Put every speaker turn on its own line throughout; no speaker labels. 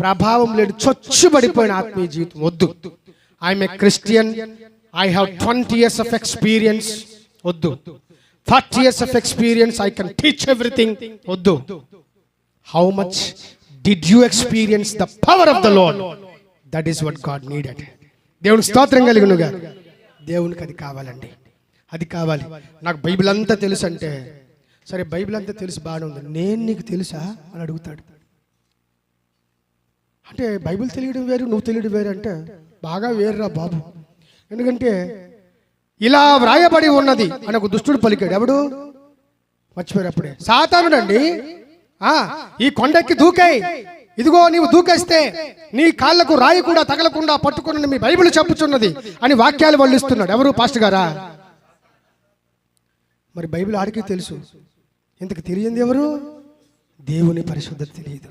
ప్రభావం లేని చొచ్చుబడిపోయిన ఆత్మీయ జీవితం. వద్దు. I'm a Christian I have twenty years of experience వద్దు. Forty years of experience I can teach everything వద్దు. How much did you experience the power of the Lord that is what God needed దేవుని స్తోత్రం కలిగినగా. దేవునికి అది కావాలండి. అది కావాలి. నాకు బైబిల్ అంతా తెలుసు అంటే సరే బైబిల్ అంతా తెలుసు బాగానే ఉంది. నేను నీకు తెలుసా? అని అడుగుతాడు. అంటే బైబిల్ తెలియడం వేరు నువ్వు తెలియడం వేరు అంటే బాగా వేరురా బాబు. ఎందుకంటే ఇలా వ్రాయబడి ఉన్నది అని ఒక దుష్టుడు పలికాడు. ఎవడు? మర్చిపోయారు అప్పుడే. సాతానుడండి. ఆ ఈ కొండెక్కి దూకాయి. ఇదిగో నీవు దూకేస్తే నీ కాళ్ళకు రాయి కూడా తగలకుండా పట్టుకుని మీ బైబిల్ చెప్పుచున్నది అని వాక్యాలు వాళ్ళు ఇస్తున్నాడు ఎవరు? పాస్ట్ గారా? మరి బైబిల్ ఆడికి తెలుసు. ఇంతకు తెలియంది ఎవరు? దేవుని పరిశుద్ధత తెలియదు.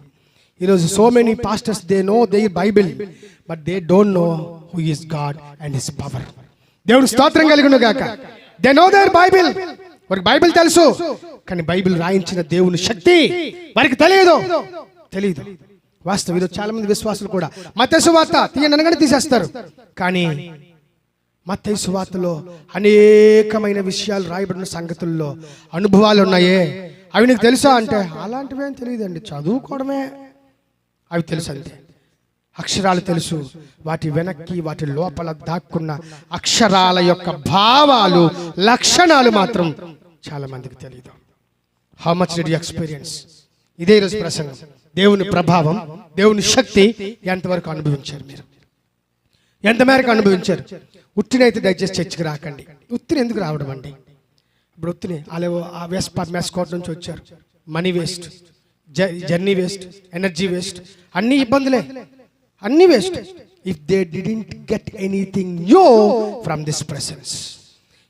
ఈరోజు so many pastors they know the Bible but they don't know who is God and his power దేవుడు స్తోత్రం కలిగిన గాక. దే నో దేర్ బైబిల్ వారికి బైబిల్ తెలుసు కానీ బైబిల్ రాయించిన దేవుని శక్తి వారికి తెలియదు. తెలియదు. వాస్తవం ఈరోజు చాలా మంది విశ్వాసులు కూడా మత్స్సు వార్త తీయనగానే అనగానే తీసేస్తారు. కానీ మత్తయి సువార్తలో అనేకమైన విషయాలు రాయబడిన సంగతుల్లో అనుభవాలు ఉన్నాయే. అవి నీకు తెలుసా అంటే అలాంటివేం తెలియదండి. చదువుకోవడమే. అవి తెలుసు అంతే. అక్షరాలు తెలుసు. వాటి వెనక్కి వాటి లోపల దాక్కున్న అక్షరాల యొక్క భావాలు లక్షణాలు మాత్రం చాలా మందికి తెలియదు. హౌ మచ్ రెడీ ఎక్స్పీరియన్స్ ఇదే రోజు ప్రసంగం. దేవుని ప్రభావం దేవుని శక్తి ఎంతవరకు అనుభవించారు మీరు? ఎంతమేరకు అనుభవించారు? ఉత్తినైతే దయచేసి చర్చికి రాకండి. ఉత్తిని ఎందుకు రావడం అండి? ఇప్పుడు ఉత్తిని అలా ఆ మెస్కోట్ నుంచి వచ్చారు. Money waste journey waste energy waste అన్ని ఇబ్బందులే. అన్ని waste if they didn't get anything new from this presence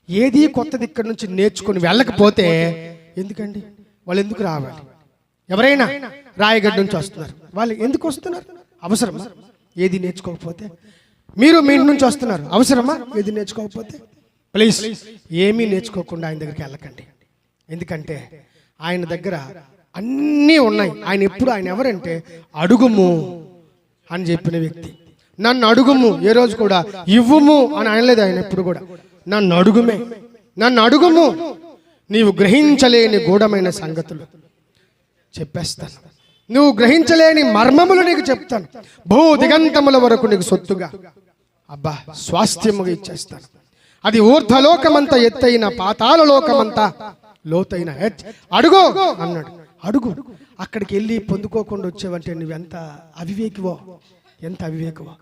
ఏది కొత్తది ఇక్కడ నుంచి నేర్చుకుని వెళ్ళకపోతే ఎందుకండి? వాళ్ళు ఎందుకు రావాలి? ఎవరైనా రాయగడ్డ నుంచి వస్తున్నారు. వాళ్ళు ఎందుకు వస్తున్నారు? అవసరమా? ఏది నేర్చుకోకపోతే? మీరు మీ ఇంటి నుంచి వస్తున్నారు. అవసరమా? ఏది నేర్చుకోకపోతే? ప్లీజ్ ఏమీ నేర్చుకోకుండా ఆయన దగ్గరికి వెళ్ళకండి. ఎందుకంటే ఆయన దగ్గర అన్నీ ఉన్నాయి. ఆయన ఎప్పుడు ఆయన ఎవరంటే అడుగుము అని చెప్పిన వ్యక్తి. నన్ను అడుగుము ఏ రోజు కూడా ఇవ్వుము అని అనలేదు ఆయన ఎప్పుడు కూడా. నన్ను అడుగుమే నన్ను అడుగుము నీవు గ్రహించలేని గూఢమైన సంగతులు చెప్పేస్తాను. నువ్వు గ్రహించలేని మర్మములు నీకు చెప్తాను. భూ దిగంతముల వరకు నీకు సొత్తుగా. అబ్బా స్వాస్థ్యముగా ఇచ్చేస్తాను. అది ఊర్ధ్వలోకమంత ఎత్తైన పాతాల లోకమంతా లోతైన అడుగు అన్నాడు. అడుగు. అక్కడికి వెళ్ళి పొందుకోకుండా వచ్చేవంటే నువ్వెంత అవివేకివో? ఎంత అవివేకమో